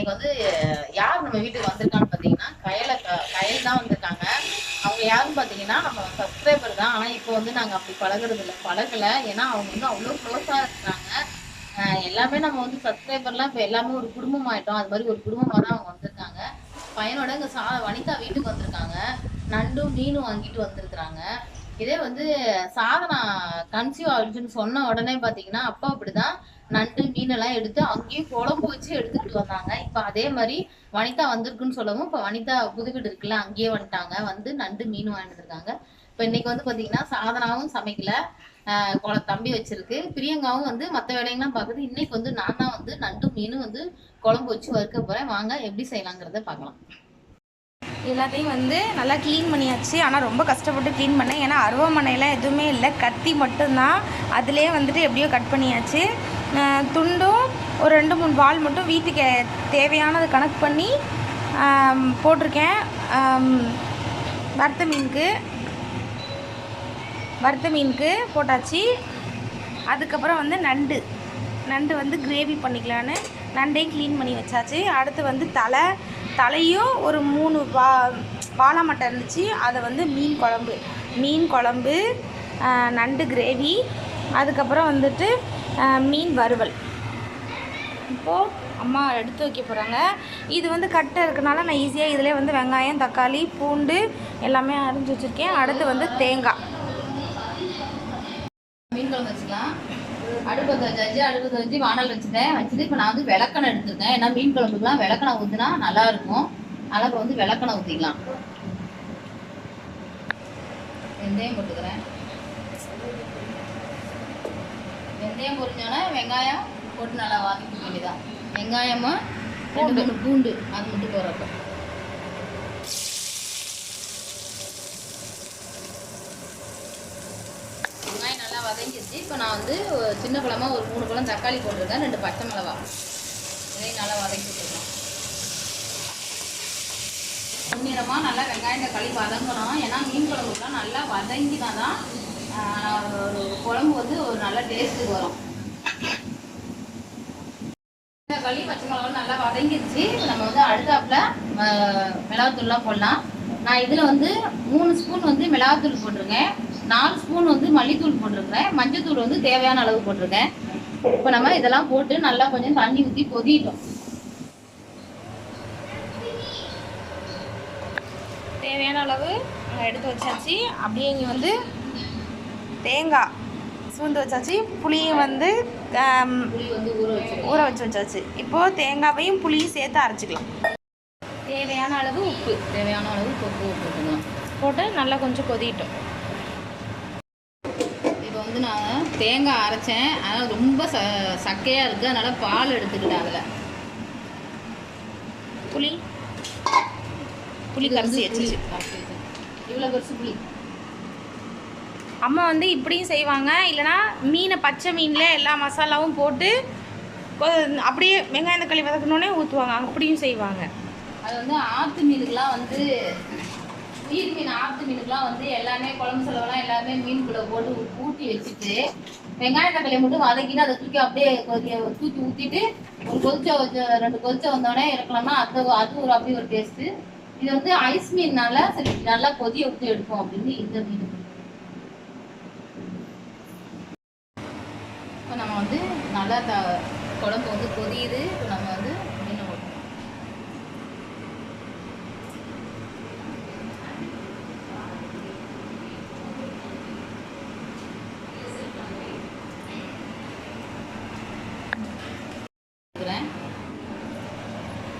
இன்னைக்கு வந்து யார் நம்ம வீட்டுக்கு வந்திருக்கான்னு பார்த்தீங்கன்னா கயல க- கயல் தான் வந்திருக்காங்க. அவங்க யாருன்னு பார்த்தீங்கன்னா நம்ம சப்ஸ்கிரைபர் தான். ஆனால் இப்போ வந்து நாங்கள் அப்படி பழகுறது இல்லை. பழகல. ஏன்னா அவங்க வந்து அவ்வளோ க்ளோஸாக இருக்கிறாங்க எல்லாமே நம்ம வந்து சப்ஸ்கிரைபர்லாம் இப்போ எல்லாமே ஒரு குடும்பம் ஆயிட்டோம். அது மாதிரி ஒரு குடும்பமாக தான் அவங்க வந்திருக்காங்க. பையனோட இங்கே சா வனிதா வீட்டுக்கு வந்திருக்காங்க. நண்டும் மீனும் வாங்கிட்டு வந்திருக்கிறாங்க. இதே வந்து சாதனா கன்சீவ் ஆயிடுச்சுன்னு சொன்ன உடனே பார்த்தீங்கன்னா அப்பா அப்படிதான் நண்டு மீனெல்லாம் எடுத்து அங்கேயும் குழம்பு வச்சு எடுத்துக்கிட்டு வந்தாங்க. இப்போ அதே மாதிரி வனிதா வந்திருக்குன்னு சொல்லவும் இப்போ வனிதா புது வீடு இருக்குல்ல அங்கேயே வந்துட்டாங்க. வந்து நண்டு மீன் வாங்கிட்டு இருக்காங்க இப்போ இன்னைக்கு வந்து பார்த்தீங்கன்னா சாதனாவும் சமைக்கல. ஆஹ் குழ- தம்பி வச்சிருக்கு. பிரியங்காவும் வந்து மற்ற வேலையெல்லாம் பார்க்குறது இன்னைக்கு வந்து நான் தான் வந்து நண்டு மீனும் வந்து குழம்பு வச்சு வறுக்க போறேன். வாங்க எப்படி செய்யலாங்கிறத பார்க்கலாம் எல்லாத்தையும் வந்து நல்லா க்ளீன் பண்ணியாச்சு. ஆனால் ரொம்ப கஷ்டப்பட்டு க்ளீன் பண்ணேன். ஏன்னா அருவமனையெல்லாம் எதுவுமே இல்லை. கத்தி மட்டும்தான். அதிலே வந்துட்டு எப்படியோ கட் பண்ணியாச்சு. துண்டும் ஒரு ரெண்டு மூணு வால் மட்டும் வீட்டுக்கு தேவையானது கணக்கு பண்ணி போட்டிருக்கேன். வறுத்த மீனுக்கு. வறுத்த மீனுக்கு போட்டாச்சு. அதுக்கப்புறம் வந்து நண்டு. நண்டு வந்து கிரேவி பண்ணிக்கலான்னு நண்டையும் க்ளீன் பண்ணி வச்சாச்சு. அடுத்து வந்து தலை. தலையும் ஒரு மூணு வா வாழை மட்டை இருந்துச்சு. அதை வந்து மீன் குழம்பு. மீன் குழம்பு நண்டு கிரேவி அதுக்கப்புறம் வந்துட்டு மீன் வறுவல். இப்போது அம்மா எடுத்து வைக்க போகிறாங்க இது வந்து கட்டை இருக்கனால நான் ஈஸியாக இதிலே வந்து வெங்காயம் தக்காளி பூண்டு எல்லாமே அரிஞ்சு வச்சுருக்கேன். அடுத்து வந்து தேங்காய் மீன் குழம்பு வச்சுக்கலாம் வச்சாச்சு அடுப்பத்தை வச்சு வானல் வச்சுட்டேன். வச்சுட்டு இப்போ நான் வந்து விளக்கெண்ணெய் எடுத்துருக்கேன். ஏன்னா மீன் குழம்புக்குலாம் விளக்கெண்ணெய் ஊற்றினா நல்லா இருக்கும் அதனால் இப்போ வந்து விளக்கெண்ணெய் ஊற்றிக்கலாம் வெந்தயம் போட்டுக்கிறேன். வெந்தயம் பொரிஞ்சோன்னே வெங்காயம் போட்டு நல்லா வதக்கிக்க வேண்டியதான் வெங்காயமும் ரெண்டு மூணு பூண்டு. அது மட்டும் போடுறப்போ வெங்காயம் நல்லா வதங்கிடுச்சு இப்போ நான் வந்து சின்ன பழமாக ஒரு மூணு பழம் தக்காளி போட்டிருக்கேன் ரெண்டு பச்சை மிளகா. இதையும் நல்லா வதக்கி விட்டுருக்கோம் முன்னிறமாக நல்லா வெங்காயம் தக்காளி வதங்கணும். ஏன்னா மீன் குழம்புக்குலாம் நல்லா வதங்கினா தான் ஒரு குழம்பு வந்து ஒரு நல்ல டேஸ்ட்டுக்கு வரும். தக்காளி பச்சை மிளகா நல்லா வதங்கிடுச்சு. நம்ம வந்து அடுத்தாப்பில் மிளகாத்தூள்லாம் போடலாம். நான் இதில் வந்து மூணு ஸ்பூன் வந்து மிளகாத்தூள் போட்டிருக்கேன். நாலு ஸ்பூன் வந்து மல்லித்தூள் போட்டிருக்கிறேன். மஞ்சத்தூள் வந்து தேவையான அளவு போட்டிருக்கேன். இப்போ நம்ம இதெல்லாம் போட்டு நல்லா கொஞ்சம் தண்ணி ஊற்றி கொதிட்டோம் தேவையான அளவு எடுத்து வச்சாச்சு. அப்படியே இங்கே வந்து தேங்காய் சூழ்ந்து வச்சாச்சு. புளியும் வந்து ஊற வச்சு ஊற வச்சு வச்சாச்சு. இப்போது தேங்காவையும் புளியும் சேர்த்து அரைச்சிக்கலாம். தேவையான அளவு உப்பு. தேவையான அளவு கொப்பு போட்டுக்கலாம். போட்டு நல்லா கொஞ்சம் கொதிட்டோம் வந்து நான் தேங்காய் அரைச்சேன். அதனால் ரொம்ப ச சக்கையாக இருக்குது அதனால் பால் எடுத்துக்கிட்டேன் அதில். புளி? புளி கரைச்சி வச்சுச்சு இவ்வளோ பெருசு புளி. அம்மா வந்து இப்படியும் செய்வாங்க. இல்லைனா மீனை பச்சை மீனில் எல்லா மசாலாவும் போட்டு அப்படியே வெங்காயம் தக்காளி வதக்கணுன்னே ஊற்றுவாங்க அப்படியும் செய்வாங்க. அது வந்து ஆற்று மீனுக்கெலாம் வந்து நீர் மீன் ஆற்று மீனுக்குலாம் வந்து எல்லாமே குழம்பு செலவெல்லாம் எல்லாமே மீன் கூட போட்டு ஊட்டி வச்சுட்டு வெங்காய தக்காளி மட்டும் வதக்கிட்டு அதை தூக்கி அப்படியே கொதி தூக்கி ஊற்றிட்டு ஒரு கொதிச்ச ரெண்டு கொதிச்ச வந்தோடனே இறக்கலாம்னா அது அது ஒரு அப்படி ஒரு டேஸ்ட்டு இது வந்து ஐஸ் மீன்னால சரி நல்லா கொதிய ஊற்றி எடுப்போம் அப்படின்னு இந்த மீன். இப்போ நம்ம வந்து நல்லா த குழம்பு வந்து கொதியுது. இப்போ நம்ம வந்து மீனை போட்டுக்கலாம் இருக்கிறேன்.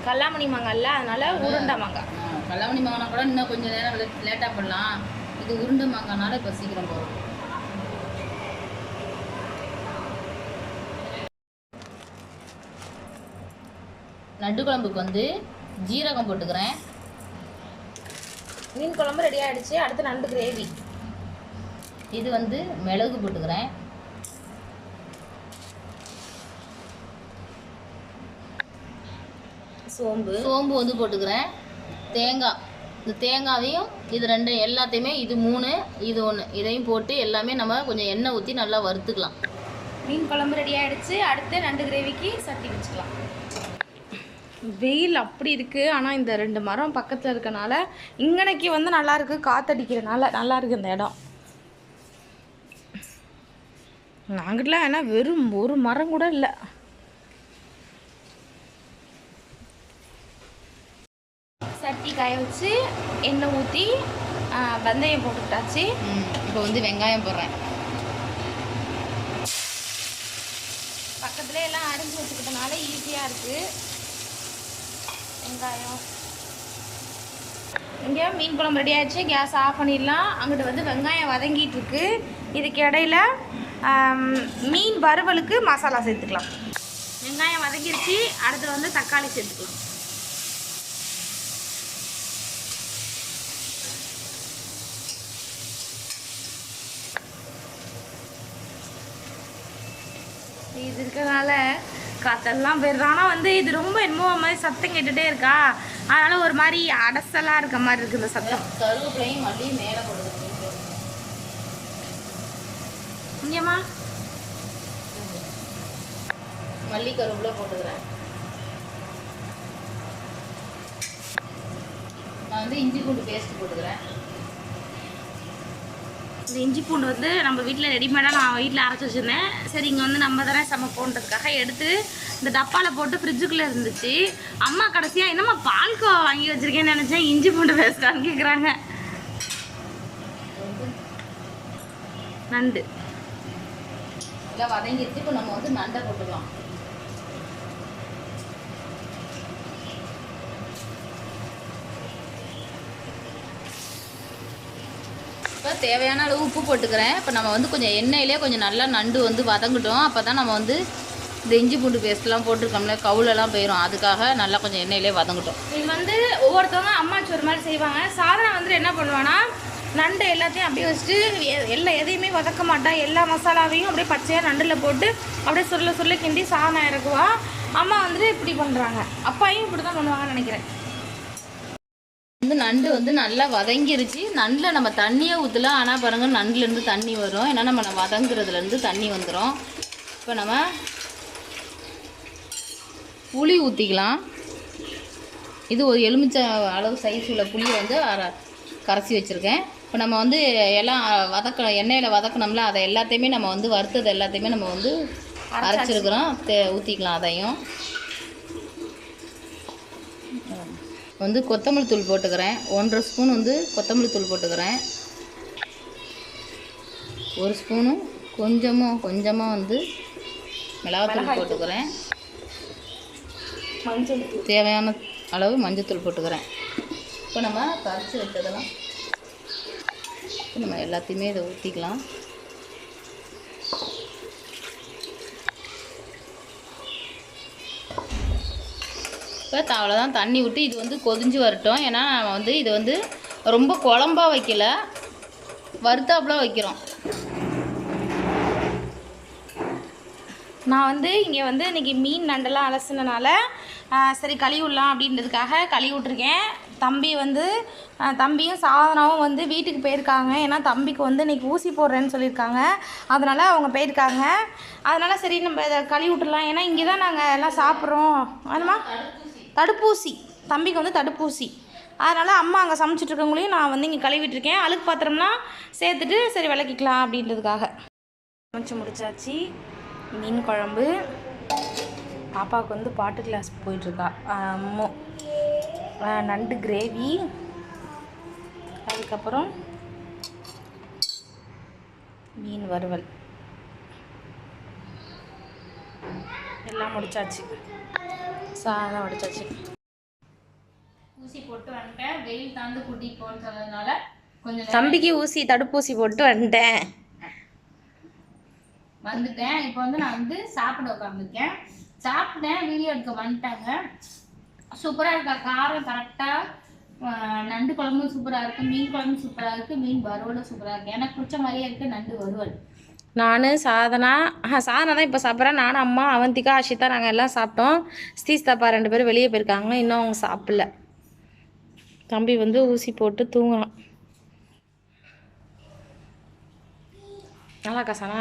கல்லாமணி மாங்காய்ல அதனால உருண்டை மாங்காய். கல்லாமணி மாங்கானா கூட இன்னும் கொஞ்சம் நேரம் லேட்டாக போடலாம். இது உருண்டை மாங்கானால இப்போ சீக்கிரம் போகும் நண்டு குழம்புக்கு வந்து ஜீரகம் போட்டுக்கிறேன். மீன் குழம்பு ரெடி ஆயிடுச்சு. அடுத்து நண்டு கிரேவி இது வந்து மிளகு போட்டுக்கிறேன். சோம்பு. சோம்பு வந்து போட்டுக்கிறேன். தேங்காய். இந்த தேங்காயையும் இது ரெண்டு எல்லாத்தையுமே இது மூணு இது ஒன்று இதையும் போட்டு எல்லாமே நம்ம கொஞ்சம் எண்ணெய் ஊற்றி நல்லா வறுத்துக்கலாம். மீன் குழம்பு ரெடி ஆயிடுச்சு. அடுத்து நண்டு கிரேவிக்கு சட்டி வச்சுக்கலாம். வெயில் அப்படி இருக்குது ஆனால் இந்த ரெண்டு மரம் பக்கத்தில் இருக்கனால இங்கனைக்கு வந்து நல்லா இருக்கு. காத்தடிக்கிறனால நல்லா இருக்கு இந்த இடம். நாங்கிட்டலாம் ஏன்னா வெறும் ஒரு மரம் கூட இல்லை சட்டி காய வச்சு எண்ணெய் ஊற்றி வெந்தயம் போட்டுக்கிட்டாச்சு. இப்போ வந்து வெங்காயம் போடுறேன். பக்கத்துல எல்லாம் அரிஞ்சு வச்சுக்கிட்டனால ஈஸியாக இருக்குது வெங்காயம். இங்கே மீன் குழம்பு ரெடி ஆயிடுச்சு. கேஸ் ஆஃப் பண்ணிடலாம். அங்கிட்டு வந்து வெங்காயம் வதங்கிட்டு இருக்கு. இதுக்கு இடையில மீன் வறுவலுக்கு மசாலா சேர்த்துக்கலாம். வெங்காயம் வதங்கிருச்சு. அடுத்து வந்து தக்காளி சேர்த்துக்கலாம். வச்சுருக்கனால இருக்கிறதுனால காத்தெல்லாம் போயிடுது. ஆனால் வந்து இது ரொம்ப என்னமோ மாதிரி சத்தம் கேட்டுகிட்டே இருக்கா? அதனால ஒரு மாதிரி அடசலாக இருக்க மாதிரி இருக்குது இந்த சத்தம். கருவேப்பிலையும் மல்லியும் மேலே போடுது இங்கேம்மா. மல்லி கருவேப்பிலை போட்டுக்கிறேன். நான் வந்து இஞ்சி பூண்டு பேஸ்ட் போட்டுக்கிறேன். இந்த இஞ்சி பூண்டு வந்து நம்ம வீட்டில் ரெடிமேடாக நான் வீட்டில் அரைச்சி வச்சுருந்தேன். சரி இங்கே வந்து நம்ம தானே சமைப்போன்றதுக்காக எடுத்து இந்த டப்பாவில் போட்டு ஃப்ரிட்ஜுக்குள்ளே இருந்துச்சு. அம்மா கடைசியாக என்னம்மா பால்கோவா வாங்கி வச்சுருக்கேன்னு நினச்சேன். இஞ்சி பூண்டு பேசுகிறான்னு கேட்குறாங்க நண்டு. எல்லாம் வதங்கிடுச்சு இப்போ நம்ம வந்து நண்டை போட்டுக்கலாம். இப்போ தேவையான அளவு உப்பு போட்டுக்கிறேன். இப்போ நம்ம வந்து கொஞ்சம் எண்ணெயிலே கொஞ்சம் நல்லா நண்டு வந்து வதங்கிட்டோம். அப்போ தான் நம்ம வந்து இந்த இஞ்சி பூண்டு பேஸ்ட்லாம் போட்டிருக்கோம்ல கவுலெல்லாம் போயிடும் அதுக்காக நல்லா கொஞ்சம் எண்ணெயிலே வதங்கிட்டோம். இது வந்து ஒவ்வொருத்தவங்க அம்மாச்சி ஒரு மாதிரி செய்வாங்க. சாதனை வந்து என்ன பண்ணுவான்னா நண்டு எல்லாத்தையும் அப்படியே வச்சுட்டு எ- எல்லா எதையுமே வதக்க மாட்டான். எல்லா மசாலாவையும் அப்படியே பச்சையாக நண்டில் போட்டு அப்படியே சுருள சுருள கிண்டி சாதம் இறக்குவா. அம்மா வந்துட்டு இப்படி பண்ணுறாங்க அப்பாயும் இப்படி தான் பண்ணுவாங்கன்னு நினைக்கிறேன். வந்து நண்டு வந்து நல்லா வதங்கிருச்சு. நண்டில் நம்ம தண்ணியே ஊற்றலாம் ஆனால் பாருங்க நண்டுலேருந்து தண்ணி வரும். ஏன்னா நம்ம வதங்குறதுலேருந்து தண்ணி வந்துடும் இப்போ நம்ம புளி ஊற்றிக்கலாம் இது ஒரு எலுமிச்சை அளவு சைஸ் உள்ள புளியை வந்து கரைச்சி வச்சுருக்கேன். இப்போ நம்ம வந்து எல்லாம் வதக்க எண்ணெயில் வதக்கணும்ல அதை எல்லாத்தையுமே நம்ம வந்து வறுத்தது எல்லாத்தையுமே நம்ம வந்து அரைச்சிருக்கிறோம். தே ஊற்றிக்கலாம் அதையும். வந்து கொத்தமல்லி தூள் போட்டுக்கிறேன். ஒன்றரை ஸ்பூன் வந்து கொத்தமல்லி தூள் போட்டுக்கிறேன். ஒரு ஸ்பூனும் கொஞ்சமாக கொஞ்சமாக வந்து மிளகாத்தூள் போட்டுக்கிறேன். மஞ்சள் தேவையான அளவு மஞ்சத்தூள் போட்டுக்கிறேன். இப்போ நம்ம கரைச்சி வச்சதெல்லாம் இப்போ நம்ம எல்லாத்தையுமே இதை ஊற்றிக்கலாம் இப்போ அவ்வளோதான் தண்ணி விட்டு இது வந்து கொதிஞ்சு வரட்டும். ஏன்னா நம்ம வந்து இது வந்து ரொம்ப குழம்பா வைக்கல. வறுத்தாப்புல வைக்கிறோம். நான் வந்து இங்கே வந்து இன்னைக்கு மீன் நண்டெல்லாம் அலசினனால சரி கழுவி விடலாம் அப்படின்றதுக்காக கழுவி விட்ருக்கேன் தம்பி வந்து தம்பியும் சாதனாவும் வந்து வீட்டுக்கு போயிருக்காங்க. ஏன்னா தம்பிக்கு வந்து இன்னைக்கு ஊசி போடுறேன்னு சொல்லியிருக்காங்க. அதனால் அவங்க போயிருக்காங்க. அதனால் சரி நம்ம இதை கழுவி விட்டுறலாம் ஏன்னா இங்கே தான் நாங்கள் எல்லாம் சாப்பிட்றோம். அதுமா தடுப்பூசி. தம்பிக்கு வந்து தடுப்பூசி. அதனால் அம்மா அங்கே சமைச்சிட்டு இருக்கவங்களையும் நான் வந்து இங்கே கழுவிட்டுருக்கேன் அழுக்கு பாத்திரம்னா சேர்த்துட்டு சரி விளக்கிக்கலாம் அப்படின்றதுக்காக. சமைச்சு முடிச்சாச்சு. மீன் குழம்பு. பாப்பாவுக்கு வந்து பாட்டு கிளாஸ் போயிட்டுருக்கா அம்மோ நண்டு கிரேவி. அதுக்கப்புறம் மீன் வறுவல். எல்லாம் முடிச்சாச்சு. சாதம் வடிச்சாச்சு ஊசி போட்டு வந்துட்டேன். வெயில் தாந்து கூட்டிகிட்டு போன்னு சொன்னதுனால கொஞ்சம் தம்பிக்கு ஊசி தடுப்பூசி போட்டு வந்துட்டேன். வந்துட்டேன். இப்போ வந்து நான் வந்து சாப்பிட உட்காந்துருக்கேன் சாப்பிட்டேன். வீடியோ எடுக்க வந்துட்டாங்க. சூப்பராக இருக்கா? காரம் கரெக்டாக நண்டு குழம்பும் சூப்பராக இருக்குது மீன் குழம்பும் சூப்பராக இருக்குது மீன் வறுவலும் சூப்பராக இருக்குது எனக்கு பிடிச்ச மாதிரியே இருக்குது நண்டு வறுவல். நான் சாதனா சாதனா தான் இப்போ சாப்பிட்றேன். நானும் அம்மா அவந்திகா அஷிதா நாங்கள் எல்லாம் சாப்பிட்டோம். ஸ்தீஸ் தாப்பா ரெண்டு பேரும் வெளியே போயிருக்காங்க. இன்னும் அவங்க சாப்பிடல. தம்பி வந்து ஊசி போட்டு தூங்குறான். நல்லா இருக்கா சானா